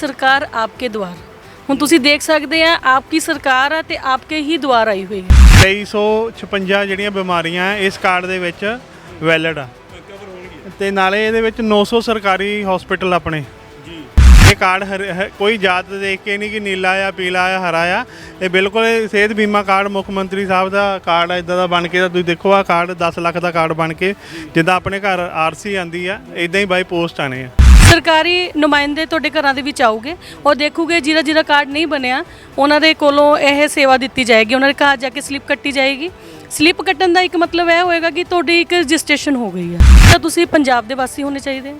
ਸਰਕਾਰ ਆਪਕੇ ਦੁਆਰ। ਹੁਣ ਤੁਸੀਂ ਦੇਖ ਸਕਦੇ ਆ ਆਪਕੀ ਸਰਕਾਰ ਆ ਤੇ ਆਪਕੇ ਹੀ ਦੁਆਰ ਆਈ ਹੋਈ ਹੈ। 2356 ਜਿਹੜੀਆਂ ਬਿਮਾਰੀਆਂ ਹੈ, ਇਸ ਕਾਰਡ ਦੇ ਵਿੱਚ ਵੈਲਿਡ ਆ। ਤੇ ਨਾਲੇ ਇਹਦੇ ਵਿੱਚ 900 ਸਰਕਾਰੀ ਹਸਪੀਟਲ ਆਪਣੇ। ਜੀ ਇਹ ਕਾਰਡ ਹਰ- ਹ- ਕੋਈ ਜਾਤ ਦੇਖ ਕੇ ਨਹੀਂ ਕਿ ਨੀਲਾ ਆ ਪੀਲਾ ਆ ਹਰਾ ਆ। ਇਹ ਬਿਲਕੁਲ ਇਹ ਸਿਹਤ ਬੀਮਾ ਕਾਰਡ ਮੁੱਖ ਮੰਤਰੀ ਸਾਹਿਬ ਦਾ ਕਾਰਡ ਆ ਇਦਾਂ ਦਾ ਬਣ ਕੇ ਤਾਂ ਤੁਸੀਂ ਦੇਖੋ ਆ ਕਾਰਡ 10 ਲੱਖ ਦਾ ਕਾਰਡ ਬਣ ਕੇ ਜਿੱਦਾਂ ਆਪਣੇ ਘਰ ਆਰਸੀ ਆਂਦੀ ਆ ਇਦਾਂ ਹੀ ਬਾਈ ਪੋਸਟ ਆਣੇ ਆ। ਸਰਕਾਰੀ ਨੁਮਾਇੰਦੇ ਤੁਹਾਡੇ ਘਰਾਂ ਦੇ ਵਿੱਚ ਆਉਗੇ, ਉਹ ਦੇਖੂਗੇ ਜਿਹਦਾ ਜਿਹਦਾ ਕਾਰਡ ਨਹੀਂ ਬਣਿਆ, ਉਹਨਾਂ ਦੇ ਕੋਲੋਂ ਇਹ ਸੇਵਾ ਦਿੱਤੀ ਜਾਏਗੀ, ਉਹਨਾਂ ਦੇ ਘਰ ਜਾ ਕੇ ਸਲਿੱਪ ਕੱਟੀ ਜਾਏਗੀ। ਸਲਿੱਪ ਕੱਟਣ ਦਾ ਇੱਕ ਮਤਲਬ ਇਹ ਹੋਏਗਾ ਕਿ ਤੁਹਾਡੀ ਇੱਕ ਰਜਿਸਟ੍ਰੇਸ਼ਨ ਹੋ ਗਈ ਹੈ ਤਾਂ ਤੁਸੀਂ ਪੰਜਾਬ ਦੇ ਵਾਸੀ ਹੋਣੇ ਚਾਹੀਦੇ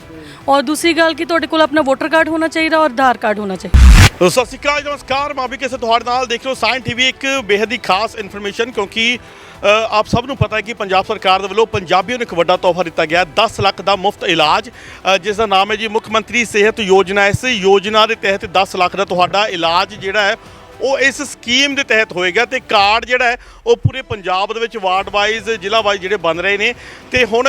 ਔਰ ਦੂਸਰੀ ਗੱਲ ਕਿ ਤੁਹਾਡੇ ਕੋਲ ਆਪਣਾ ਵੋਟਰ ਕਾਰਡ ਹੋਣਾ ਚਾਹੀਦਾ ਔਰ ਆਧਾਰ ਕਾਰਡ ਹੋਣਾ ਚਾਹੀਦਾ। ਸਤਿ ਸ਼੍ਰੀ ਅਕਾਲ ਨਮਸਕਾਰ। ਮੈਂ ਵੀ ਕਿਸੇ ਤੁਹਾਡੇ ਨਾਲ ਦੇਖ ਰਹੇ ਹੋ ਸਾਇੰਸ ਟੀਵੀ ਇੱਕ ਬੇहद ਹੀ ਖਾਸ ਇਨਫੋਰਮੇਸ਼ਨ ਕਿਉਂਕਿ ਆਪ ਸਭ ਨੂੰ ਪਤਾ ਹੈ ਕਿ ਪੰਜਾਬ ਸਰਕਾਰ ਦੇ ਵੱਲੋਂ ਪੰਜਾਬੀਆਂ ਨੂੰ ਇੱਕ ਵੱਡਾ ਤੋਹਫਾ ਦਿੱਤਾ ਗਿਆ ਹੈ, 10 ਲੱਖ ਦਾ ਮੁਫਤ ਇਲਾਜ ਅ, ਜਿਸ ਦਾ ਨਾਮ ਹੈ ਜੀ ਮੁੱਖ ਮੰਤਰੀ ਸਿਹਤ ਯੋਜਨਾ। ਇਸ ਯੋਜਨਾ ਦੇ ਤਹਿਤ 10 ਲੱਖ ਦਾ ਤੁਹਾਡਾ ਇਲਾਜ ਜਿਹੜਾ ਹੈ ਉਹ ਇਸ ਸਕੀਮ ਦੇ ਤਹਿਤ ਹੋਏਗਾ ਤੇ ਕਾਰਡ ਜਿਹੜਾ ਹੈ ਉਹ ਪੂਰੇ ਪੰਜਾਬ ਦੇ ਵਿੱਚ ਵਾਰਡ ਵਾਈਜ਼ ਜ਼ਿਲ੍ਹਾ ਵਾਈਜ਼ ਜਿਹੜੇ ਬਣ ਰਹੇ ਨੇ। ਤੇ ਹੁਣ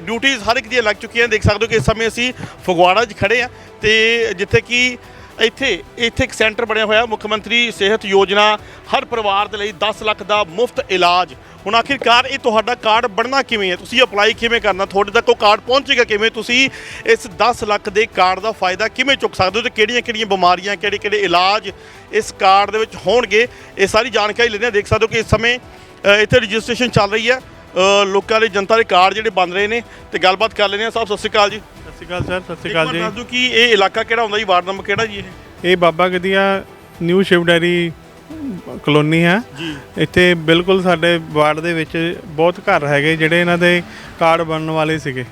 ਡਿਊਟੀਆਂ ਹਰ ਇੱਕ ਦੀਆਂ ਲੱਗ ਚੁੱਕੀਆਂ ਦੇਖ ਸਕਦੇ ਹੋ ਕਿ ਇਸ ਸਮੇਂ ਅਸੀਂ ਫਗਵਾੜਾ 'ਚ ਖੜੇ ਆ ਤੇ ਜਿੱਥੇ ਕਿ ਇੱਥੇ ਇੱਥੇ ਇੱਕ ਸੈਂਟਰ ਬਣਿਆ ਹੋਇਆ, ਮੁੱਖ ਮੰਤਰੀ ਸਿਹਤ ਯੋਜਨਾ, ਹਰ ਪਰਿਵਾਰ ਦੇ ਲਈ 10 ਲੱਖ ਦਾ ਮੁਫਤ ਇਲਾਜ। ਹੁਣ ਆਖਿਰਕਾਰ ਇਹ ਤੁਹਾਡਾ ਕਾਰਡ ਬਣਨਾ ਕਿਵੇਂ ਹੈ? ਤੁਸੀਂ ਅਪਲਾਈ ਕਿਵੇਂ ਕਰਨਾ? ਤੁਹਾਡੇ ਤੱਕ ਉਹ ਕਾਰਡ ਪਹੁੰਚੇਗਾ ਕਿਵੇਂ? ਤੁਸੀਂ ਇਸ 10 ਲੱਖ ਦੇ ਕਾਰਡ ਦਾ ਫਾਇਦਾ ਕਿਵੇਂ ਚੁੱਕ ਸਕਦੇ ਹੋ? ਤੇ ਕਿਹੜੀਆਂ-ਕਿਹੜੀਆਂ ਬਿਮਾਰੀਆਂ, ਕਿਹੜੇ-ਕਿਹੜੇ ਇਲਾਜ ਇਸ ਕਾਰਡ ਦੇ ਵਿੱਚ ਹੋਣਗੇ? ਇਹ ਸਾਰੀ ਜਾਣਕਾਰੀ ਲੈਂਦੇ ਹਾਂ। ਦੇਖ ਸਕਦੇ ਹੋ ਕਿ ਇਸ ਸਮੇਂ ਇੱਥੇ ਰਜਿਸਟ੍ਰੇਸ਼ਨ ਚੱਲ ਰਹੀ ਹੈ। ਲੋਕਾਂ ਦੇ ਜਨਤਾ ਦੇ ਕਾਰਡ ਜਿਹੜੇ ਬਣ ਰਹੇ ਨੇ ਤੇ ਗੱਲਬਾਤ ਕਰ ਲੈਂਦੇ ਹਾਂ। ਸਾਹਿਬ ਸਤਿ ਸ਼੍ਰੀ ਅਕਾਲ ਜੀ। ਸਤਿ ਸ਼੍ਰੀ ਅਕਾਲ ਸਰ ਸਤਿ ਸ਼੍ਰੀ ਅਕਾਲ ਜੀ। ਦੱਸ ਦਿਓ ਕਿ ਇਹ ਇਲਾਕਾ ਕਿਹੜਾ ਹੁੰਦਾ ਜੀ? ਵਾਰਡ ਨੰਬਰ ਕਿਹੜਾ ਜੀ ਇਹ? ਇਹ ਬਾਬਾ ਗਦੀਆ ਨਿਊ ਸ਼ਿਵਡੈਰੀ ਕਲੋਨੀ ਹੈ। ਜੀ। ਇੱਥੇ ਬਿਲਕੁਲ ਸਾਡੇ ਵਾਰਡ ਦੇ ਵਿੱਚ ਬਹੁਤ ਘਰ ਹੈਗੇ ਜਿਹੜੇ ਇਹਨਾਂ ਦੇ ਕਾਰਡ ਬਣਨ ਵਾਲੇ ਸੀਗੇ।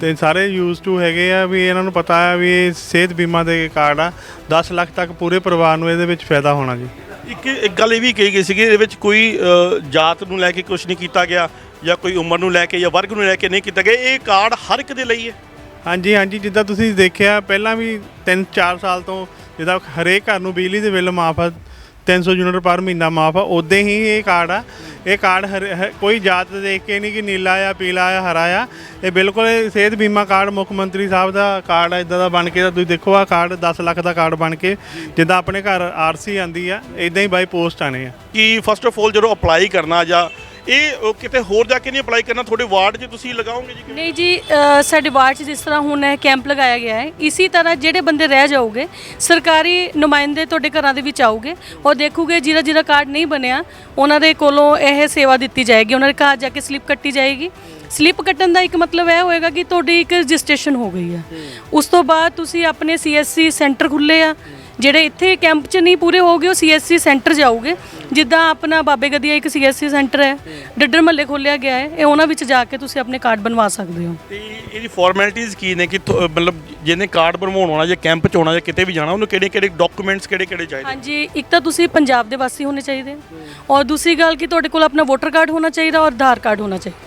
ਤੇ ਸਾਰੇ ਯੂਜ਼ ਟੂ ਹੈਗੇ ਆ ਵੀ ਇਹਨਾਂ ਨੂੰ ਪਤਾ ਹੈ ਵੀ ਇਹ ਸਿਹਤ ਬੀਮਾ ਦੇ ਕਾਰਡ ਆ। 10 ਲੱਖ ਤੱਕ ਪੂਰੇ ਪਰਿਵਾਰ ਨੂੰ ਇਹਦੇ ਵਿੱਚ ਫਾਇਦਾ ਹੋਣਾ ਜੀ। ਇੱਕ ਇੱਕ ਗੱਲ ਇਹ ਵੀ ਕਹੀ ਗਈ ਸੀਗੀ ਇਹਦੇ ਵਿੱਚ ਕੋਈ ਜਾਤ ਨੂੰ ਲੈ ਕੇ ਕੁਝ ਨਹੀਂ ਕੀਤਾ ਗਿਆ। ਜਾਂ ਕੋਈ ਉਮਰ ਨੂੰ ਲੈ ਕੇ ਜਾਂ ਵਰਗ ਨੂੰ ਲੈ ਕੇ ਨਹੀਂ ਕੀਤਾ ਗਿਆ ਇਹ ਕਾਰਡ ਹਰ ਇੱਕ ਦੇ ਲਈ ਹੈ। ਹਾਂਜੀ ਹਾਂਜੀ ਜਿੱਦਾਂ ਤੁਸੀਂ ਦੇਖਿਆ ਪਹਿਲਾਂ ਵੀ 3-4 ਸਾਲ ਤੋਂ ਜਿੱਦਾਂ ਹਰੇਕ ਘਰ ਨੂੰ ਬਿਜਲੀ ਦੇ ਬਿੱਲ ਮਾਫ ਆ 300 ਯੂਨਿਟ ਪਰ ਮਹੀਨਾ ਮਾਫ ਆ ਉਦਾਂ ਹੀ ਇਹ ਕਾਰਡ ਆ। ਇਹ ਕਾਰਡ ਹਰ- ਹ- ਕੋਈ ਜਾਤ ਦੇਖ ਕੇ ਨਹੀਂ ਕਿ ਨੀਲਾ ਆ ਪੀਲਾ ਆ ਹਰਾ ਆ। ਇਹ ਬਿਲਕੁਲ ਇਹ ਸਿਹਤ ਬੀਮਾ ਕਾਰਡ ਮੁੱਖ ਮੰਤਰੀ ਸਾਹਿਬ ਦਾ ਕਾਰਡ ਆ ਇਦਾਂ ਦਾ ਬਣ ਕੇ ਤਾਂ ਤੁਸੀਂ ਦੇਖੋ ਆ ਕਾਰਡ 10 ਲੱਖ ਦਾ ਕਾਰਡ ਬਣ ਕੇ ਜਿੱਦਾਂ ਆਪਣੇ ਘਰ ਆਰਸੀ ਆਂਦੀ ਆ ਇਦਾਂ ਹੀ ਬਾਈ ਪੋਸਟ ਆਣੇ ਆ। ਕਿ ਫਸਟ ਆਫ ਆਲ ਜਦੋਂ ਅਪਲਾਈ ਕਰਨਾ ਜਾਂ ਇਹ ਅ, ਕਿਤੇ ਹੋਰ ਜਾ ਕੇ ਨਹੀਂ ਅਪਲਾਈ ਕਰਨਾ? ਤੁਹਾਡੇ ਵਾਰਡ 'ਚ ਤੁਸੀਂ ਲਗਾਓਗੇ ਜੀ? ਨਹੀਂ ਜੀ ਅ, ਸਾਡੇ ਵਾਰਡ 'ਚ ਜਿਸ ਤਰ੍ਹਾਂ ਹੁਣ ਇਹ ਕੈਂਪ ਲਗਾਇਆ ਗਿਆ ਹੈ ਇਸੇ ਤਰ੍ਹਾਂ ਜਿਹੜੇ ਬੰਦੇ ਰਹਿ ਜਾਓਗੇ ਸਰਕਾਰੀ ਨੁਮਾਇੰਦੇ ਤੁਹਾਡੇ ਘਰਾਂ ਦੇ ਵਿੱਚ ਆਉਗੇ ਉਹ ਦੇਖੂਗੇ ਜਿਹਦਾ ਜਿਹਦਾ ਕਾਰਡ ਨਹੀਂ ਬਣਿਆ ਉਹਨਾਂ ਦੇ ਕੋਲੋਂ ਇਹ ਸੇਵਾ ਦਿੱਤੀ ਜਾਏਗੀ ਉਹਨਾਂ ਦੇ ਘਰ ਜਾ ਕੇ ਸਲਿੱਪ ਕੱਟੀ ਜਾਏਗੀ। ਸਲਿੱਪ ਕੱਟਣ ਦਾ ਇੱਕ ਮਤਲਬ ਇਹ ਹੋਏਗਾ ਕਿ ਤੁਹਾਡੀ ਇੱਕ ਰਜਿਸਟ੍ਰੇਸ਼ਨ ਹੋ ਗਈ ਹੈ। ਉਸ ਤੋਂ ਬਾਅਦ ਤੁਸੀਂ ਆਪਣੇ ਸੀਐਸਸੀ ਸੈਂਟਰ ਖੁੱਲੇ ਆ ਜਿਹੜੇ ਇੱਥੇ ਕੈਂਪ 'ਚ ਨਹੀਂ ਪੂਰੇ ਹੋਗੇ ਉਹ ਸੀਐਸਸੀ ਸੈਂਟਰ ਜਾਓਗੇ ਜਿੱਦਾਂ ਆਪਣਾ ਬਾਬੇ ਗਦੀਆ ਇੱਕ ਸੀਐਸਸੀ ਸੈਂਟਰ ਹੈ ਡੱਡਰ ਮੱਲੇ ਖੋਲਿਆ ਗਿਆ ਹੈ ਇਹ ਉਹਨਾਂ ਵਿੱਚ ਜਾ ਕੇ ਤੁਸੀਂ ਆਪਣੇ ਕਾਰਡ ਬਣਵਾ ਸਕਦੇ ਹੋ। ਤੇ ਇਹਦੀ ਫਾਰਮੈਲਿਟੀਆਂ ਕੀ ਨੇ ਕਿ ਤੁ- ਮਤਲਬ ਜਿਹਨੇ ਕਾਰਡ ਬਣਵਾਉਣ ਆਉਣਾ ਜਾਂ ਕੈਂਪ 'ਚ ਆਉਣਾ ਜਾਂ ਕਿਤੇ ਵੀ ਜਾਣਾ ਉਹਨੂੰ ਕਿਹੜੇ ਕਿਹੜੇ ਡਾਕੂਮੈਂਟਸ ਕਿਹੜੇ ਕਿਹੜੇ ਚਾਹੀਦੇ? ਹਾਂਜੀ ਇੱਕ ਤਾਂ ਤੁਸੀਂ ਪੰਜਾਬ ਦੇ ਵਾਸੀ ਹੋਣੇ ਚਾਹੀਦੇ। ਔਰ ਦੂਸਰੀ ਗੱਲ ਕਿ ਤੁਹਾਡੇ ਕੋਲ ਆਪਣਾ ਵੋਟਰ ਕਾਰਡ ਹੋਣਾ ਚਾਹੀਦਾ ਔਰ ਆਧਾਰ ਕਾਰਡ ਹੋਣਾ ਚਾਹੀਦਾ।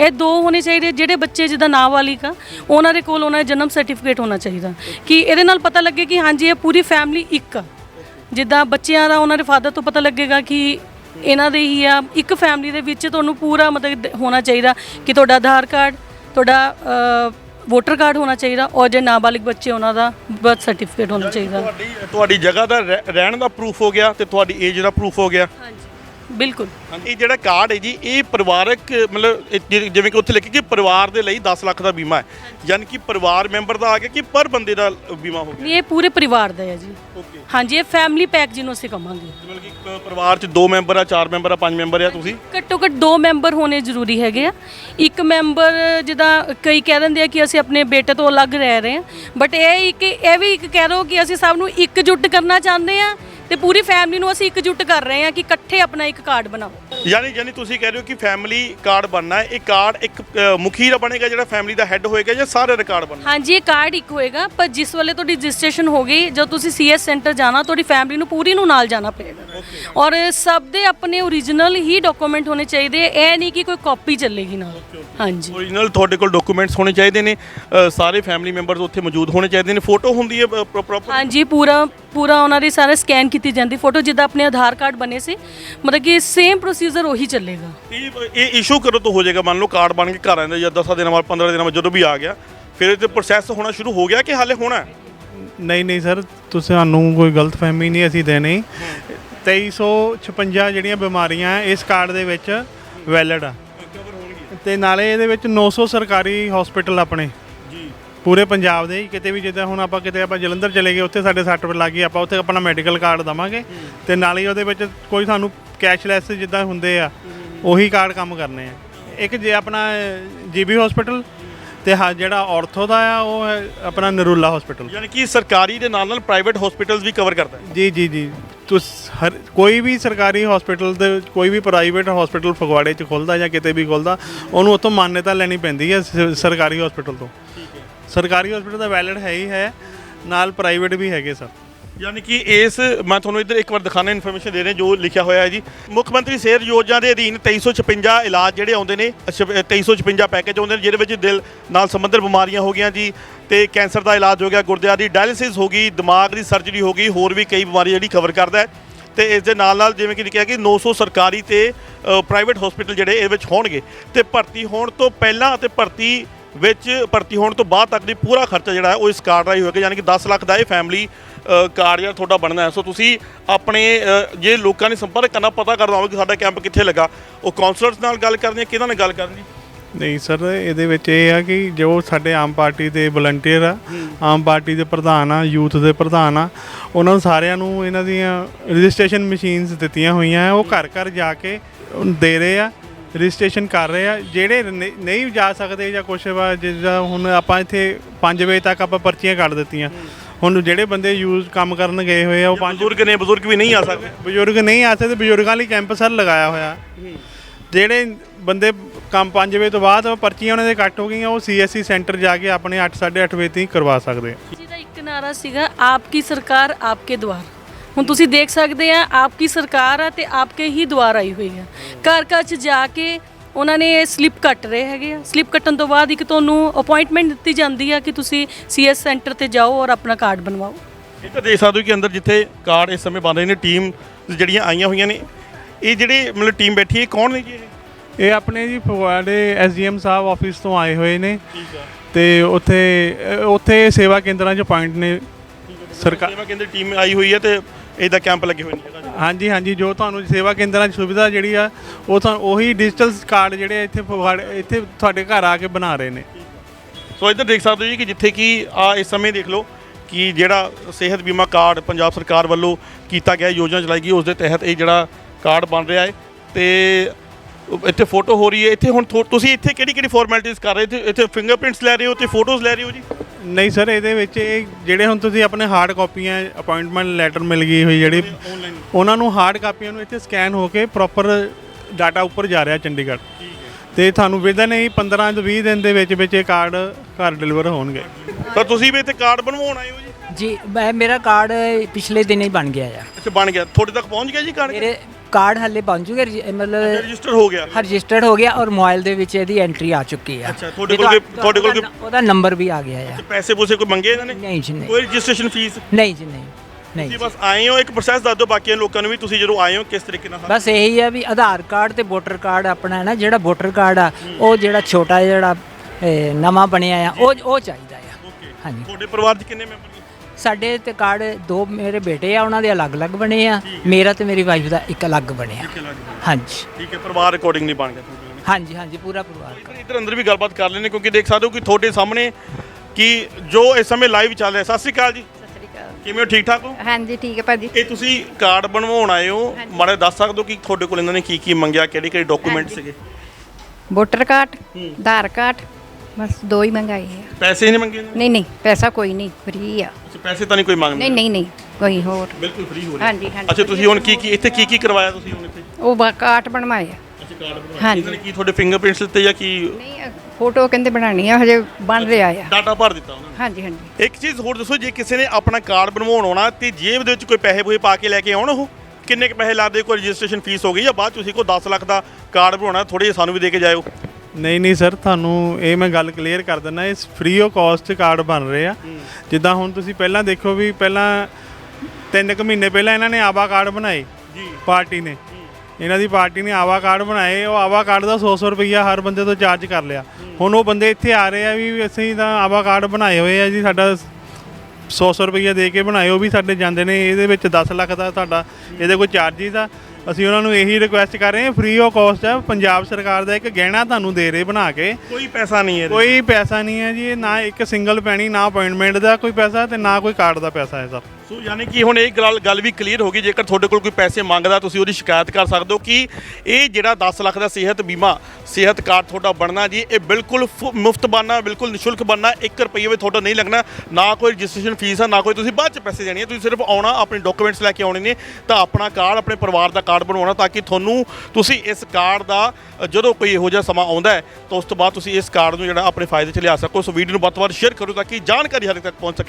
ਇਹ ਦੋ ਹੋਣੇ ਚਾਹੀਦੇ ਜਿਹੜੇ ਬੱਚੇ ਜਿਹਦਾ ਨਾਬਾਲਿਗ ਆ ਉਹਨਾਂ ਦੇ ਕੋਲ ਉਹਨਾਂ ਦਾ ਜਨਮ ਸਰਟੀਫਿਕੇਟ ਹੋਣਾ ਚਾਹੀਦਾ। ਕਿ ਇਹਦੇ ਨਾਲ ਪਤਾ ਲੱਗੇ ਕਿ ਹਾਂਜੀ ਇਹ ਪੂਰੀ ਫੈਮਿਲੀ ਇੱਕ ਆ। ਜਿੱਦਾਂ ਬੱਚਿਆਂ ਦਾ ਉਹਨਾਂ ਦੇ ਫਾਦਰ ਤੋਂ ਪਤਾ ਲੱਗੇਗਾ ਕਿ ਇਹਨਾਂ ਦੇ ਹੀ ਆ ਇੱਕ ਫੈਮਿਲੀ ਦੇ ਵਿੱਚ ਤੁਹਾਨੂੰ ਪੂਰਾ ਮਤਲਬ ਹੋਣਾ ਚਾਹੀਦਾ ਕਿ ਤੁਹਾਡਾ ਆਧਾਰ ਕਾਰਡ ਤੁਹਾਡਾ ਵੋਟਰ ਕਾਰਡ ਹੋਣਾ ਚਾਹੀਦਾ ਔਰ ਜੇ ਨਾਬਾਲਿਗ ਬੱਚੇ ਉਹਨਾਂ ਦਾ ਬਰਥ ਸਰਟੀਫਿਕੇਟ ਹੋਣਾ ਚਾਹੀਦਾ। ਤੁਹਾਡੀ ਤੁਹਾਡੀ ਜਗ੍ਹਾ ਦਾ ਰਹਿ- ਰਹਿਣ ਦਾ ਪ੍ਰੂਫ ਹੋ ਗਿਆ ਤੇ ਤੁਹਾਡੀ ਏਜ ਦਾ ਪ੍ਰੂਫ ਹੋ ਗਿਆ। ਹਾਂਜੀ। ਬਿਲਕੁਲ। ਇਹ ਜਿਹੜਾ ਕਾਰਡ ਹੈ ਜੀ ਇਹ ਪਰਿਵਾਰਕ ਮਤਲਬ ਇਹ ਜਿ- ਜਿਵੇਂ ਕਿ ਉੱਥੇ ਲਿਖਿਆ ਕਿ ਪਰਿਵਾਰ ਦੇ ਲਈ 10 ਲੱਖ ਦਾ ਬੀਮਾ ਹੈ। ਯਾਨੀ ਕਿ ਪਰਿਵਾਰ ਮੈਂਬਰ ਦਾ ਆ ਗਿਆ ਕਿ ਪਰ ਬੰਦੇ ਦਾ ਬੀਮਾ ਹੋ ਗਿਆ। ਨਹੀਂ ਇਹ ਪੂਰੇ ਪਰਿਵਾਰ ਦਾ ਹੈ ਜੀ। ਓਕੇ ਹਾਂਜੀ ਇਹ ਫੈਮਿਲੀ ਪੈਕ ਜਿਹਨੂੰ ਅਸੀਂ ਕਹਾਂਗੇ। ਮਤਲਬ ਕਿ ਪਰਿਵਾਰ 'ਚ ਦੋ ਮੈਂਬਰ ਆ ਚਾਰ ਮੈਂਬਰ ਆ ਪੰਜ ਮੈਂਬਰ ਆ ਤੁਸੀਂ? ਘੱਟੋ ਘੱਟ ਦੋ ਮੈਂਬਰ ਹੋਣੇ ਜ਼ਰੂਰੀ ਹੈਗੇ ਆ। ਇੱਕ ਮੈਂਬਰ ਜਿੱਦਾਂ ਕਈ ਕਹਿ ਦਿੰਦੇ ਆ ਕਿ ਅਸੀਂ ਆਪਣੇ ਬੇਟੇ ਤੋਂ ਅਲੱਗ ਰਹਿ ਰਹੇ ਹਾਂ। ਬਟ ਇਹ ਇੱਕ ਇਹ ਵੀ ਇੱਕ ਕਹਿ ਦੋ ਕਿ ਅਸੀਂ ਸਭ ਨੂੰ ਇਕਜੁੱਟ ਕਰਨਾ ਚਾਹੁੰਦੇ ਆ ਤੇ ਪੂਰੀ ਫੈਮਿਲੀ ਨੂੰ ਅਸੀਂ ਇਕਜੁੱਟ ਕਰ ਰਹੇ ਹਾਂ ਕਿ ਇਕੱਠੇ ਆਪਣਾ ਇੱਕ ਕਾਰਡ ਬਣਾਓ। ਯਾਨੀ ਯਾਨੀ ਤੁਸੀਂ ਕਹਿ ਰਹੇ ਹੋ ਕਿ ਫੈਮਿਲੀ ਕਾਰਡ ਬਣਨਾ ਹੈ ਇਹ ਕਾਰਡ ਇੱਕ ਅ, ਮੁਖੀ ਦਾ ਬਣੇਗਾ ਜਿਹੜਾ ਫੈਮਿਲੀ ਦਾ ਹੈੱਡ ਹੋਏਗਾ ਜਾਂ ਸਾਰੇ ਦਾ ਕਾਰਡ ਬਣਨਾ? ਹਾਂਜੀ ਇਹ ਕਾਰਡ ਇੱਕ ਹੋਏਗਾ ਪਰ ਜਿਸ ਵੇਲੇ ਤੁਹਾਡੀ ਰਜਿਸਟ੍ਰੇਸ਼ਨ ਹੋ ਗਈ ਜਦੋਂ ਤੁਸੀਂ ਸੀਐਸ ਸੈਂਟਰ ਜਾਣਾ ਤੁਹਾਡੀ ਫੈਮਿਲੀ ਨੂੰ ਪੂਰੀ ਨੂੰ ਨਾਲ ਜਾਣਾ ਪਏਗਾ। ਔਰ ਸਭ ਦੇ ਆਪਣੇ ਓਰੀਜਨਲ ਹੀ ਡਾਕੂਮੈਂਟ ਹੋਣੇ ਚਾਹੀਦੇ ਇਹ ਨਹੀਂ ਕਿ ਕੋਈ ਕਾਪੀ ਚੱਲੇਗੀ ਨਾਲ। ਹਾਂਜੀ। ਓਰੀਜਨਲ ਤੁਹਾਡੇ ਕੋਲ ਡਾਕੂਮੈਂਟਸ ਹੋਣੇ ਚਾਹੀਦੇ ਨੇ ਅ, ਸਾਰੇ ਫੈਮਿਲੀ ਮੈਂਬਰਸ ਉੱਥੇ ਮੌਜੂਦ ਹੋਣੇ ਚਾਹੀਦੇ ਨੇ ਫੋਟੋ ਹੁੰਦੀ ਹੈ ਪ੍ਰੋਪਰ ਹਾਂਜੀ ਪੂਰਾ ਪੂਰਾ ਉਹਨਾਂ ਦੀ ਸਾਰੇ ਸਕੈਨ ਕੀਤੀ ਜਾਂਦੀ ਫੋਟੋ ਜਿੱਦਾਂ ਆਪਣੇ ਆਧਾਰ ਕਾਰਡ ਬਣੇ ਸੀ। ਮਤਲਬ ਕਿ ਸੇਮ ਪ੍ਰੋਸੀਜਰ ਉਹੀ ਚੱਲੇਗਾ। ਇਹ ਇਹ ਇਸ਼ੂ ਕਰੋ ਤਾਂ ਹੋ ਜਾਏਗਾ? ਮੰਨ ਲਓ ਕਾਰਡ ਬਣ ਕੇ ਘਰ ਆਂਦਾ ਜਾਂ 10 ਦਿਨਾਂ ਬਾਅਦ 15 ਦਿਨਾਂ ਬਾਅਦ ਜਦੋਂ ਵੀ ਆ ਗਿਆ ਫਿਰ ਇਹ ਤੇ ਪ੍ਰੋਸੈਸ ਹੋਣਾ ਸ਼ੁਰੂ ਹੋ ਗਿਆ ਕਿ ਹਾਲੇ ਹੋਣਾ? ਹੈ ਨਹੀਂ ਨਹੀਂ ਸਰ ਤੁਸੀਂ ਸਾਨੂੰ ਕੋਈ ਗਲਤਫਹਿਮੀ ਨਹੀਂ ਅਸੀਂ ਦੇਣੀ। 2356 ਜਿਹੜੀਆਂ ਬਿਮਾਰੀਆਂ ਹੈ, ਇਸ ਕਾਰਡ ਦੇ ਵਿੱਚ ਵੈਲਿਡ ਆ। ਤੇ ਨਾਲੇ ਇਹਦੇ ਵਿੱਚ 900 ਸਰਕਾਰੀ ਹਸਪੀਟਲ ਆਪਣੇ। ਪੂਰੇ ਪੰਜਾਬ ਦੇ ਹੀ, ਕਿਤੇ ਵੀ ਜਿੱਦਾਂ ਹੁਣ ਆਪਾਂ ਕਿਤੇ ਆਪਾਂ ਜਲੰਧਰ ਚਲੇ ਗਏ ਉੱਥੇ ਸਾਡੇ ਸੱਟ ਲੱਗ ਗਈ ਆਪਾਂ ਉੱਥੇ ਆਪਣਾ ਮੈਡੀਕਲ ਕਾਰਡ ਦਵਾਂਗੇ ਤੇ ਨਾਲੇ ਹੀ ਉਹਦੇ ਵਿੱਚ ਕੋਈ ਸਾਨੂੰ ਕੈਸ਼ਲੈਸ ਜਿੱਦਾਂ ਹੁੰਦੇ ਆ ਉਹੀ ਕਾਰਡ ਕੰਮ ਕਰਨੇ ਆ। ਇੱਕ ਜੇ ਆਪਣਾ ਜੀਬੀ ਹਸਪੀਟਲ ਤੇ ਹਾਂ ਜਿਹੜਾ ਆਰਥੋ ਦਾ ਆ ਉਹ ਹੈ ਆਪਣਾ ਨਰੂਲਾ ਹਸਪੀਟਲ ਯਾਨੀ ਕਿ ਸਰਕਾਰੀ ਦੇ ਨਾਲ ਨਾਲ ਪ੍ਰਾਈਵੇਟ ਹਸਪੀਟਲਸ ਵੀ ਕਵਰ ਕਰਦਾ ਹੈ। ਜੀ ਜੀ ਜੀ। ਤੁਸ ਹਰ ਕੋਈ ਵੀ ਸਰਕਾਰੀ ਹਸਪੀਟਲ ਦੇ ਕੋਈ ਵੀ ਪ੍ਰਾਈਵੇਟ ਹਸਪੀਟਲ ਫਗਵਾੜੇ ਚ ਖੁੱਲਦਾ ਜਾਂ ਕਿਤੇ ਵੀ ਖੁੱਲਦਾ ਉਹਨੂੰ ਉੱਥੋਂ ਮਾਨਤਾ ਲੈਣੀ ਪੈਂਦੀ ਹੈ ਸ- ਸਰਕਾਰੀ ਹਸਪੀਟਲ ਤੋਂ। ਸਰਕਾਰੀ ਹਸਪੀਟਲ ਤਾਂ ਵੈਲਿਡ ਹੈ ਹੀ ਹੈ ਨਾਲ ਪ੍ਰਾਈਵੇਟ ਵੀ ਹੈਗੇ ਸਰ। ਯਾਨੀ ਕਿ ਇਸ ਮੈਂ ਤੁਹਾਨੂੰ ਇੱਧਰ ਇੱਕ ਵਾਰ ਦਿਖਾਣਾ ਇਨਫੋਰਮੇਸ਼ਨ ਦੇ ਰਹੇ ਜੋ ਲਿਖਿਆ ਹੋਇਆ ਹੈ ਜੀ। ਮੁੱਖ ਮੰਤਰੀ ਸਿਹਤ ਯੋਜਨਾ ਦੇ ਅਧੀਨ 2356 ਇਲਾਜ ਜਿਹੜੇ ਆਉਂਦੇ ਨੇ ਅੱਛਾ, 2356 ਪੈਕੇਜ ਆਉਂਦੇ ਨੇ ਜਿਹਦੇ ਵਿੱਚ ਦਿਲ ਨਾਲ ਸੰਬੰਧਿਤ ਬਿਮਾਰੀਆਂ ਹੋ ਗਈਆਂ ਜੀ ਤੇ ਕੈਂਸਰ ਦਾ ਇਲਾਜ ਹੋ ਗਿਆ ਗੁਰਦਿਆਂ ਦੀ ਡਾਇਲਿਸਿਸ ਹੋ ਗਈ ਦਿਮਾਗ ਦੀ ਸਰਜਰੀ ਹੋ ਗਈ ਹੋਰ ਵੀ ਕਈ ਬਿਮਾਰੀਆਂ ਜਿਹੜੀ ਕਵਰ ਕਰਦਾ ਹੈ। ਤੇ ਇਸ ਦੇ ਨਾਲ ਨਾਲ ਜਿਵੇਂ ਕਿ ਲਿਖਿਆ ਕਿ 900 ਸਰਕਾਰੀ ਤੇ ਪ੍ਰਾਈਵੇਟ ਹਸਪੀਟਲ ਜਿਹੜੇ ਇਹਦੇ ਵਿੱਚ ਹੋਣਗੇ। ਤੇ ਭਰਤੀ ਹੋਣ ਤੋਂ ਪਹਿਲਾਂ ਅਤੇ ਭਰਤੀ ਵਿੱਚ ਭਰਤੀ ਹੋਣ ਤੋਂ ਬਾਅਦ ਤੱਕ ਦੀ ਪੂਰਾ ਖਰਚਾ ਜਿਹੜਾ ਹੈ ਉਹ ਇਸ ਕਾਰਡ ਰਾਹੀਂ ਹੋਏਗਾ ਯਾਨੀ ਕਿ 10 ਲੱਖ ਦਾ ਇਹ ਫੈਮਿਲੀ ਕਾਰਡ ਜਿਹੜਾ ਤੁਹਾਡਾ ਬਣਨਾ ਹੈ। ਸੋ ਤੁਸੀਂ ਆਪਣੇ ਜੇ ਲੋਕਾਂ ਨੇ ਸੰਪਰਕ ਕਰਨਾ ਪਤਾ ਕਰਨਾ ਹੋਵੇ ਕਿ ਸਾਡਾ ਕੈਂਪ ਕਿੱਥੇ ਲੱਗਾ। ਉਹ ਕਾਉਂਸਲਰਸ ਨਾਲ ਗੱਲ ਕਰਨੀ ਹੈ ਕਿਹਨਾਂ ਨਾਲ ਗੱਲ ਕਰਨੀ? ਨਹੀਂ ਸਰ ਇਹਦੇ ਵਿੱਚ ਇਹ ਆ ਕਿ ਜੋ ਸਾਡੇ ਆਮ ਪਾਰਟੀ ਦੇ ਵਲੰਟੀਅਰ ਆ ਆਮ ਪਾਰਟੀ ਦੇ ਪ੍ਰਧਾਨ ਆ ਯੂਥ ਦੇ ਪ੍ਰਧਾਨ ਆ ਉਹਨਾਂ ਨੂੰ ਸਾਰਿਆਂ ਨੂੰ ਇਹਨਾਂ ਦੀਆਂ ਰਜਿਸਟ੍ਰੇਸ਼ਨ ਮਸ਼ੀਨਸ ਦਿੱਤੀਆਂ ਹੋਈਆਂ ਆ ਉਹ ਘਰ ਘਰ ਜਾ ਕੇ ਦੇ ਰਹੇ ਆ। ਰਜਿਸਟ੍ਰੇਸ਼ਨ ਕਰ ਰਹੇ ਆ। ਜਿਹੜੇ ਨਹੀਂ ਨਹੀਂ ਜਾ ਸਕਦੇ ਜਾਂ ਕੁਛ ਵਾ ਜਿੱਦਾਂ ਹੁਣ ਆਪਾਂ ਇੱਥੇ 5 ਵਜੇ ਤੱਕ ਆਪਾਂ ਪਰਚੀਆਂ ਕੱਢ ਦਿੱਤੀਆਂ। ਹੁਣ ਜਿਹੜੇ ਬੰਦੇ ਯੂਜ਼ ਕੰਮ ਕਰਨ ਗਏ ਹੋਏ ਆ ਉਹ ਪੰਜ ਬਜ਼ੁਰਗ ਨੇ ਬਜ਼ੁਰਗ ਵੀ ਨਹੀਂ ਆ ਸਕਦੇ। ਬਜ਼ੁਰਗ ਨਹੀਂ ਆ ਸਕਦੇ ਬਜ਼ੁਰਗਾਂ ਲਈ ਕੈਂਪ ਸਰ ਲਗਾਇਆ ਹੋਇਆ। ਜਿਹੜੇ ਬੰਦੇ ਕੰਮ 5 ਵਜੇ ਤੋਂ ਬਾਅਦ ਪਰਚੀਆਂ ਉਹਨਾਂ ਦੇ ਕੱਟ ਹੋ ਗਈਆਂ ਉਹ ਸੀਐਸਸੀ ਸੈਂਟਰ ਜਾ ਕੇ ਆਪਣੇ 8 8:30 ਵਜੇ ਤੱਕ ਕਰਵਾ ਸਕਦੇ ਆ। ਜਿਹਦਾ ਇੱਕ ਨਾਰਾ ਸੀਗਾ ਆਪਕੀ ਸਰਕਾਰ ਆਪਕੇ ਦੁਆਰ ਹੁਣ ਤੁਸੀਂ ਦੇਖ ਸਕਦੇ ਆ ਆਪਕੀ ਸਰਕਾਰ ਆ ਤੇ ਆਪਕੇ ਹੀ ਦੁਆਰ ਆਈ ਹੋਈ ਆ। ਘਰ ਘਰ ਚ ਜਾ ਕੇ ਉਹਨਾਂ ਨੇ ਸਲਿੱਪ ਕੱਟ ਰਹੇ ਹੈਗੇ ਆ। ਸਲਿੱਪ ਕੱਟਣ ਤੋਂ ਬਾਅਦ ਇੱਕ ਤੁਹਾਨੂੰ ਅਪਾਇੰਟਮੈਂਟ ਦਿੱਤੀ ਜਾਂਦੀ ਆ ਕਿ ਤੁਸੀਂ ਸੀਐਸ ਸੈਂਟਰ ਤੇ ਜਾਓ ਔਰ ਆਪਣਾ ਕਾਰਡ ਬਣਵਾਓ। ਇਹ ਤਾਂ ਦੇਖ ਸਕਦੇ ਹੋ ਕਿ ਅੰਦਰ ਜਿੱਥੇ ਕਾਰਡ ਇਸ ਸਮੇਂ ਬਣ ਰਹੇ ਨੇ ਟੀਮ ਜਿਹੜੀਆਂ ਆਈਆਂ ਹੋਈਆਂ ਨੇ ਇਹ ਜਿਹੜੇ ਮਤਲਬ ਟੀਮ ਬੈਠੀ ਹੈ ਕੌਣ ਨੇ ਜੀ ਇਹ? ਇਹ ਆਪਣੇ ਜੀ ਫਗਵਾੜੇ ਐਸਡੀਐਮ ਸਾਹਿਬ ਆਫਿਸ ਤੋਂ ਆਏ ਹੋਏ ਨੇ। ਠੀਕ ਆ। ਤੇ ਉੱਥੇ ਉੱਥੇ ਸੇਵਾ ਕੇਂਦਰਾਂ 'ਚ ਪੁਆਇੰਟ ਨੇ ਸਰਕਾਰ ਸੇਵਾ ਕੇਂਦਰ ਟੀਮ ਆਈ ਹੋਈ ਹੈ ਤੇ ਇਹਦਾ ਕੈਂਪ ਲੱਗੇ ਹੋਏ ਨੇ। ਹਾਂਜੀ ਹਾਂਜੀ ਜੋ ਤੁਹਾਨੂੰ ਸੇਵਾ ਕੇਂਦਰਾਂ 'ਚ ਸੁਵਿਧਾ ਜਿਹੜੀ ਆ ਉਹ ਤੁਹਾਨੂੰ ਉਹੀ ਡਿਜੀਟਲ ਕਾਰਡ ਜਿਹੜੇ ਇੱਥੇ ਫਗਵਾੜੇ ਇੱਥੇ ਤੁਹਾਡੇ ਘਰ ਆ ਕੇ ਬਣਾ ਰਹੇ ਨੇ। ਸੋ ਇੱਧਰ ਦੇਖ ਸਕਦੇ ਹੋ ਜੀ ਕਿ ਜਿੱਥੇ ਕਿ ਆ ਇਸ ਸਮੇਂ ਦੇਖ ਲਓ ਕਿ ਜਿਹੜਾ ਸਿਹਤ ਬੀਮਾ ਕਾਰਡ ਪੰਜਾਬ ਸਰਕਾਰ ਵੱਲੋਂ ਕੀਤਾ ਗਿਆ ਯੋਜਨਾ ਚਲਾਈ ਗਈ ਉਸ ਦੇ ਤਹਿਤ ਇਹ ਜਿਹੜਾ ਕਾਰਡ ਬਣ ਰਿਹਾ ਹੈ। ਤੇ ਇੱਥੇ ਫੋਟੋ ਹੋ ਰਹੀ ਹੈ। ਇੱਥੇ ਹੁਣ ਥੋ- ਤੁਸੀਂ ਇੱਥੇ ਕਿਹੜੀ ਕਿਹੜੀ ਫਾਰਮੈਲਿਟੀਆਂ ਕਰ ਰਹੇ ਹੋ? ਇੱਥੇ ਫਿੰਗਰਪ੍ਰਿੰਟਸ ਲੈ ਰਹੇ ਹੋ ਤੇ ਫੋਟੋਜ਼ ਲੈ ਰਹੇ ਹੋ ਜੀ? ਨਹੀਂ ਸਰ ਇਹਦੇ ਵਿੱਚ ਇਹ ਜਿਹੜੇ ਹੁਣ ਤੁਸੀਂ ਆਪਣੇ ਹਾਰਡ ਕਾਪੀਆਂ ਅਪਾਇੰਟਮੈਂਟ ਲੈਟਰ ਮਿਲ ਗਈ ਹੋਈ ਜਿਹੜੀ ਉਹਨਾਂ ਨੂੰ ਹਾਰਡ ਕਾਪੀਆਂ ਨੂੰ ਇੱਥੇ ਸਕੈਨ ਹੋ ਕੇ ਪ੍ਰੋਪਰ ਡਾਟਾ ਉੱਪਰ ਜਾ ਰਿਹਾ ਚੰਡੀਗੜ੍ਹ। ਤੇ ਤੁਹਾਨੂੰ ਵਿਦਨ ਹੀ 15 ਤੋਂ 20 ਦਿਨ ਦੇ ਵਿੱਚ ਵਿੱਚ ਇਹ ਕਾਰਡ ਘਰ ਡਿਲੀਵਰ ਹੋਣਗੇ। ਤਾਂ ਤੁਸੀਂ ਵੀ ਇੱਥੇ ਕਾਰਡ ਬਣਵਾਉਣ ਆਏ ਹੋ ਜੀ? ਜੀ ਮੈਂ ਮੇਰਾ ਕਾਰਡ ਪਿਛਲੇ ਦਿਨ ਹੀ ਬਣ ਗਿਆ ਆ। ਅੱਛਾ ਬਣ ਗਿਆ। ਤੁਹਾਡੇ ਤੱਕ ਪਹੁੰਚ ਗਿਆ ਜੀ ਕਾਰਡ ਮੇਰੇ ਕਾਰਡ ਹੱਲੇ ਪਹੁੰਚ ਜੂਗੇ ਰਜਿ- ਮਤਲਬ ਰਜਿਸਟਰ ਹੋ ਗਿਆ। ਰਜਿਸਟਰਡ ਹੋ ਗਿਆ ਔਰ ਮੋਬਾਈਲ ਦੇ ਵਿੱਚ ਇਹਦੀ ਐਂਟਰੀ ਆ ਚੁੱਕੀ ਆ। ਅੱਛਾ, ਤੁਹਾਡੇ ਕੋਲ ਕੋਈ- ਤੁਹਾਡੇ ਕੋਲ ਕੋਈ- ਉਹਦਾ- ਨੰਬਰ ਵੀ ਆ ਗਿਆ ਆ। ਤੇ ਪੈਸੇ ਪੂਸੇ ਕੋਈ ਮੰਗੇ ਇਹਨਾਂ ਨੇ? ਨਹੀਂ ਜੀ ਨਹੀਂ। ਕੋਈ ਰਜਿਸਟ੍ਰੇਸ਼ਨ ਫੀਸ ਨਹੀਂ ਜੀ ਨਹੀਂ। ਨਹੀਂ ਜੀ। ਬਸ ਆਏ ਹੋ ਇੱਕ ਪ੍ਰੋਸੈਸ ਦੱਸ ਦਿਓ ਬਾਕੀਆਂ ਲੋਕਾਂ ਨੂੰ ਵੀ ਤੁਸੀਂ ਜਦੋਂ ਆਏ ਹੋ ਕਿਸ ਤਰੀਕੇ ਨਾਲ ਬਸ ਇਹੀ ਆ ਵੀ ਆਧਾਰ ਕਾਰਡ ਤੇ ਵੋਟਰ ਕਾਰਡ ਆਪਣਾ ਹੈ ਨਾ ਜਿਹੜਾ ਵੋਟਰ ਕਾਰਡ ਆ ਉਹ ਜਿਹੜਾ ਛੋਟਾ ਜਿਹੜਾ ਇਹ, ਨਵਾਂ ਬਣਿਆ ਆ ਉਹ ਉਹ ਚਾਹੀਦਾ ਆ। ਓਕੇ। ਹਾਂਜੀ। ਤੁਹਾਡੇ ਪਰਿਵਾਰ 'ਚ ਕਿੰਨੇ ਮੈਂਬਰ ਨੇ? ਸਾਡੇ ਤੇ ਕਾਰਡ ਦੋ ਮੇਰੇ ਬੇਟੇ ਆ ਉਹਨਾਂ ਦੇ ਅਲੱਗ-ਅਲੱਗ ਬਣੇ ਆ। ਮੇਰਾ ਤੇ ਮੇਰੀ ਵਾਈਫ ਦਾ ਇੱਕ ਅਲੱਗ ਬਣਿਆ। ਹਾਂਜੀ। ਠੀਕ ਹੈ ਪਰਿਵਾਰ ਅਕੋਰਡਿੰਗ ਨਹੀਂ ਬਣ ਗਿਆ ਹਾਂਜੀ ਹਾਂਜੀ ਪੂਰਾ ਪਰਿਵਾਰ ਇੱਧਰ ਅੰਦਰ ਵੀ ਗੱਲਬਾਤ ਕਰ ਲੈਣੇ ਕਿਉਂਕਿ ਦੇਖ ਸਕਦੇ ਹੋ ਕਿ ਤੁਹਾਡੇ ਸਾਹਮਣੇ ਕਿ ਜੋ ਇਸ ਸਮੇਂ ਲਾਈਵ ਚੱਲ ਰਿਹਾ। ਸਤਿ ਸ਼੍ਰੀ ਅਕਾਲ ਜੀ। ਸਤਿ ਸ੍ਰੀ ਅਕਾਲ। ਕਿਵੇਂ ਹੋ? ਠੀਕ ਠਾਕ ਹੋ? ਹਾਂਜੀ ਠੀਕ ਹੈ ਭਾਜੀ। ਇਹ ਤੁਸੀਂ ਕਾਰਡ ਬਣਵਾਉਣ ਆਏ ਹੋ। ਮਾੜਾ ਦੱਸ ਸਕਦੇ ਹੋ ਕਿ ਤੁਹਾਡੇ ਕੋਲ ਇਹਨਾਂ ਨੇ ਕੀ ਕੀ ਮੰਗਿਆ ਕਿਹੜੇ ਕਿਹੜੇ ਡਾਕੂਮੈਂਟ ਸੀਗੇ? ਵੋਟਰ ਕਾਰਡ ਆਧਾਰ ਕਾਰਡ ਬਸ ਦੋ ਹੀ ਮੰਗਾਏ ਹੈ ਪੈਸੇ ਨਹੀਂ ਮੰਗੇ? ਨਹੀਂ ਨਹੀਂ ਪੈਸਾ ਕੋਈ ਨਹੀਂ ਫ੍ਰੀ ਆ। ਅੱਛਾ ਪੈਸੇ ਤਾਂ ਨਹੀਂ ਕੋਈ ਮੰਗਦੇ? ਨਹੀਂ ਨਹੀਂ ਨਹੀਂ ਕੋਈ ਹੋਰ। ਬਿਲਕੁਲ ਫ੍ਰੀ ਹੋ ਰਿਹਾ। ਹਾਂਜੀ ਹਾਂਜੀ। ਅੱਛਾ ਤੁਸੀਂ ਹੁਣ ਕੀ ਕੀ ਇੱਥੇ ਕੀ ਕੀ ਕਰਵਾਇਆ ਤੁਸੀਂ ਹੁਣ ਇੱਥੇ? ਉਹ ਬਾ- ਕਾਰਡ ਬਣਵਾਏ ਆ ਅੱਛਾ ਕਾਰਡ ਬਣਵਾਇਆ। ਹਾਂਜੀ। ਇਹਨਾਂ ਨੇ ਕੀ ਤੁਹਾਡੇ ਫਿੰਗਰਪ੍ਰਿੰਟਸ ਦਿੱਤੇ ਜਾਂ ਕੀ? ਨਹੀਂ ਫੋਟੋ ਕਹਿੰਦੇ ਬਣਾਣੀ ਆ ਹਜੇ ਬਣ ਰਿਹਾ ਆ। ਡਾਟਾ ਭਰ ਦਿੱਤਾ ਉਹਨਾਂ ਨੇ। ਹਾਂਜੀ ਹਾਂਜੀ। ਇੱਕ ਚੀਜ਼ ਹੋਰ ਦੱਸੋ ਜੇ ਕਿਸੇ ਨੇ ਆਪਣਾ ਕਾਰਡ ਬਣਵਾਉਣ ਆਉਣਾ ਤੇ ਜੇਬ ਦੇ ਵਿੱਚ ਕੋਈ ਪੈਸੇ ਪੂਸੇ ਪਾ ਕੇ ਲੈ ਕੇ ਆਉਣ ਉਹ? ਕਿੰਨੇ ਕੁ ਪੈਸੇ ਲੱਗਦੇ ਕੋਈ ਰਜਿਸਟ੍ਰੇਸ਼ਨ ਫੀਸ ਹੋ ਗਈ ਜਾਂ ਬਾਅਦ 'ਚ ਤੁਸੀਂ ਕੋਈ 10 ਲੱਖ ਦਾ ਕਾਰਡ ਬਣਾਉਣਾ ਥੋੜੇ ਜਿਹੇ ਸਾਨੂੰ ਵੀ ਦੇ ਕੇ ਜਾਇਓ। ਨਹੀਂ ਨਹੀਂ ਸਰ ਤੁਹਾਨੂੰ ਇਹ ਮੈਂ ਗੱਲ ਕਲੀਅਰ ਕਰ ਦਿੰਦਾ ਇਹ ਫ੍ਰੀ ਆਫ ਕਾਸਟ ਕਾਰਡ ਬਣ ਰਹੇ ਆ। ਜਿੱਦਾਂ ਹੁਣ ਤੁਸੀਂ ਪਹਿਲਾਂ ਦੇਖੋ ਵੀ ਪਹਿਲਾਂ ਤਿੰਨ ਕੁ ਮਹੀਨੇ ਪਹਿਲਾਂ ਇਹਨਾਂ ਨੇ ਆਵਾ ਕਾਰਡ ਬਣਾਏ ਜੀ। ਪਾਰਟੀ ਨੇ। ਇਹਨਾਂ ਦੀ ਪਾਰਟੀ ਨੇ ਆਵਾ ਕਾਰਡ ਬਣਾਏ ਉਹ ਆਵਾ ਕਾਰਡ ਦਾ 100-100 ਰੁਪਈਆ ਹਰ ਬੰਦੇ ਤੋਂ ਚਾਰਜ ਕਰ ਲਿਆ। ਹੁਣ ਉਹ ਬੰਦੇ ਇੱਥੇ ਆ ਰਹੇ ਆ ਵੀ ਅਸੀਂ ਤਾਂ ਆਵਾ ਕਾਰਡ ਬਣਾਏ ਹੋਏ ਆ ਜੀ ਸਾਡਾ 100 ਰੁਪਈਆ ਦੇ ਕੇ ਬਣਾਏ ਉਹ ਵੀ ਸਾਡੇ ਜਾਂਦੇ ਨੇ ਇਹਦੇ ਵਿੱਚ 10 ਲੱਖ ਦਾ ਤੁਹਾਡਾ ਇਹਦੇ ਕੋਈ ਚਾਰਜਿਸ ਆ ਅਸੀਂ ਉਹਨਾਂ ਨੂੰ ਇਹੀ ਰਿਕੁਐਸਟ ਕਰ ਰਹੇ ਹਾਂ ਫ੍ਰੀ ਆਫ ਕਾਸਟ ਹੈ ਪੰਜਾਬ ਸਰਕਾਰ ਦਾ ਇੱਕ ਗਹਿਣਾ ਤੁਹਾਨੂੰ ਦੇ ਰਹੇ ਬਣਾ ਕੇ। ਕੋਈ ਪੈਸਾ ਨਹੀਂ ਹੈ ਕੋਈ ਪੈਸਾ ਨਹੀਂ ਹੈ ਜੀ ਨਾ ਇੱਕ ਸਿੰਗਲ ਪੈਣੀ ਨਾ ਅਪਾਇੰਟਮੈਂਟ ਦਾ ਕੋਈ ਪੈਸਾ ਤੇ ਨਾ ਕੋਈ ਕਾਰਡ ਦਾ ਪੈਸਾ ਹੈ ਸਰ। ਸੋ ਯਾਨੀ ਕਿ ਹੁਣ ਇਹ ਗੱਲ ਗੱਲ ਵੀ ਕਲੀਅਰ ਹੋ ਗਈ, ਜੇਕਰ ਤੁਹਾਡੇ ਕੋਲ ਕੋਈ ਪੈਸੇ ਮੰਗਦਾ, ਤੁਸੀਂ ਉਹਦੀ ਸ਼ਿਕਾਇਤ ਕਰ ਸਕਦੇ ਹੋ ਕਿ ਇਹ ਜਿਹੜਾ 10 ਲੱਖ ਦਾ ਸਿਹਤ ਬੀਮਾ, ਸਿਹਤ ਕਾਰਡ ਤੁਹਾਡਾ ਬਣਨਾ ਜੀ, ਇਹ ਬਿਲਕੁਲ ਮੁਫਤ ਬਣਨਾ, ਬਿਲਕੁਲ ਨਿਸ਼ੁਲਕ ਬਣਨਾ 1 ਰੁਪਈਏ ਵੀ ਤੁਹਾਡਾ ਨਹੀਂ ਲੱਗਣਾ, ਨਾ ਕੋਈ ਰਜਿਸਟ੍ਰੇਸ਼ਨ ਫੀਸ ਆ, ਨਾ ਕੋਈ ਤੁਸੀਂ ਬਾਅਦ ਚ ਪੈਸੇ ਦੇਣੇ ਆ, ਤੁਸੀਂ ਸਿਰਫ ਆਉਣਾ, ਆਪਣੇ ਡਾਕੂਮੈਂਟਸ ਲੈ ਕੇ ਆਉਣੇ ਨੇ, ਤਾਂ ਆਪਣਾ ਕਾਰਡ, ਆਪਣੇ ਪਰਿਵਾਰ ਦਾ ਕਾਰਡ ਬਣਵਾਉਣਾ, ਤਾਂ ਕਿ ਤੁਹਾਨੂੰ, ਤੁਸੀਂ ਇਸ ਕਾਰਡ ਦਾ ਜਦੋਂ ਕੋਈ ਇਹੋ ਜਿਹਾ ਸਮਾਂ ਆਉਂਦਾ ਹੈ, ਤਾਂ ਉਸ ਤੋਂ ਬਾਅਦ ਤੁਸੀਂ ਇਸ ਕਾਰਡ ਨੂੰ ਜਿਹੜਾ ਆਪਣੇ ਫਾਇਦੇ ਚ ਲਿਆ ਸਕੋ। ਸੋ ਵੀਡੀਓ ਨੂੰ ਵੱਧ ਤੋਂ ਵੱਧ ਸ਼ੇਅਰ ਕਰੋ, ਤਾਂ ਕਿ ਜਾਣਕਾਰੀ ਹਰ ਤੱਕ ਪਹੁੰਚ ਸਕੇ।